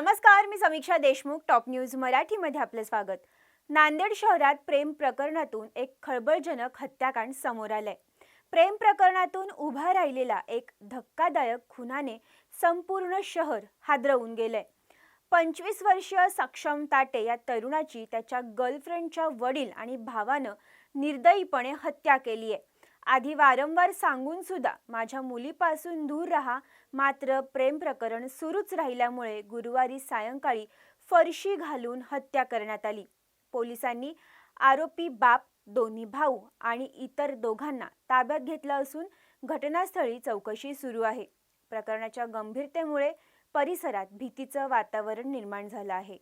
नमस्कार मी समीक्षा Deshmukh top news मराठीमध्ये आपलं स्वागत. नांदेड शहरात प्रेम प्रकरणातून एक खळबळजनक हत्याकांड समोर आलंय. प्रेम प्रकरणातून उभा राहिलेला एक धक्कादायक खुनाने संपूर्ण शहर हादरवून गेलंय. पंचवीस वर्षीय सक्षम ताटे या तरुणाची त्याच्या गर्लफ्रेंडच्या वडील आणि भावानं निर्दयीपणे हत्या केली आहे आधी वारंवार सांगून सुद्धा माझ्या मुलीपासून दूर राहा. मात्र प्रेम प्रकरण सुरूच राहिल्यामुळे गुरुवारी सायंकाळी फरशी घालून हत्या करण्यात आली. पोलिसांनी आरोपी बाप दोन्ही भाऊ आणि इतर दोघांना ताब्यात घेतलं असून घटनास्थळी चौकशी सुरू आहे. प्रकरणाच्या गंभीरतेमुळे परिसरात भीतीचं वातावरण निर्माण झालं आहे.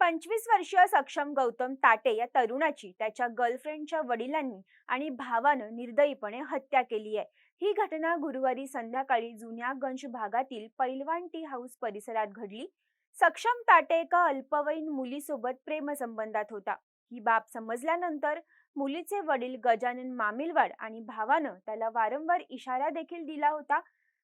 पंचवीस वर्षीय सक्षम गौतम ताटे या तरुणाची त्याच्या गर्लफ्रेंडच्या वडिलांनी आणि भावानं निर्दयीपणे हत्या केली आहे. ही घटना गुरुवारी संध्याकाळी जुन्या गंज भागातील पैलवान टी हाऊस परिसरात घडली. सक्षम ताटे एका अल्पवयीन मुलीसोबत प्रेमसंबंधात होता. ही बाब समजल्यानंतर मुलीचे वडील गजानन मामिलवाड आणि भावानं त्याला वारंवार इशारा देखील दिला होता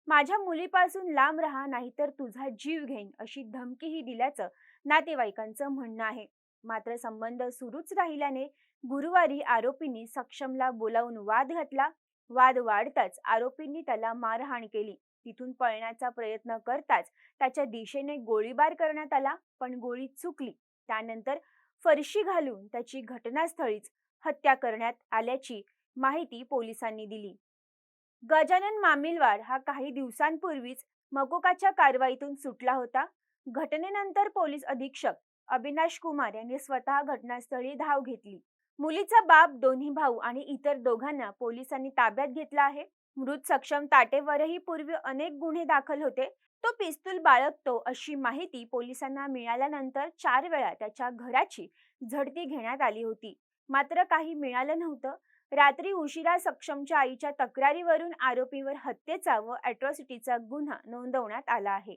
माझ्या मुलीपासून लांब राहा नाहीतर तुझा जीव घेईन अशी धमकीही दिल्याचं नातेवाईकांचं म्हणणं आहे. मात्र संबंध सुरूच राहिल्याने गुरुवारी आरोपींनी सक्षमला बोलावून वाद घातला. वाद वाढताच आरोपींनी त्याला मारहाण केली. तिथून पळण्याचा प्रयत्न करताच त्याच्या दिशेने गोळीबार करण्यात आला पण गोळी चुकली. त्यानंतर फरशी घालून त्याची घटनास्थळीच हत्या करण्यात आल्याची माहिती पोलिसांनी दिली. गजानन मामिलवाड हा काही दिवसांपूर्वीच मकोकाच्या कारवाईतून सुटला होता. घटनेनंतर पोलीस अधीक्षक अविनाश कुमार यांनी स्वतः घटनास्थळी धाव घेतली. मुलीचा बाप दोन्ही भाऊ आणि इतर दोघांना पोलिसांनी ताब्यात घेतला आहे. मृत सक्षम ताटेवरही पूर्वी अनेक गुन्हे दाखल होते. तो पिस्तूल बाळगतो अशी माहिती पोलिसांना मिळाल्यानंतर चार वेळा त्याच्या घराची झडती घेण्यात आली होती. मात्र काही मिळालं नव्हतं. रात्री उशिरा सक्षमच्या आईच्या तक्रारीवरून आरोपीवर हत्येचा व अॅट्रॉसिटीचा गुन्हा नोंदवण्यात आला आहे.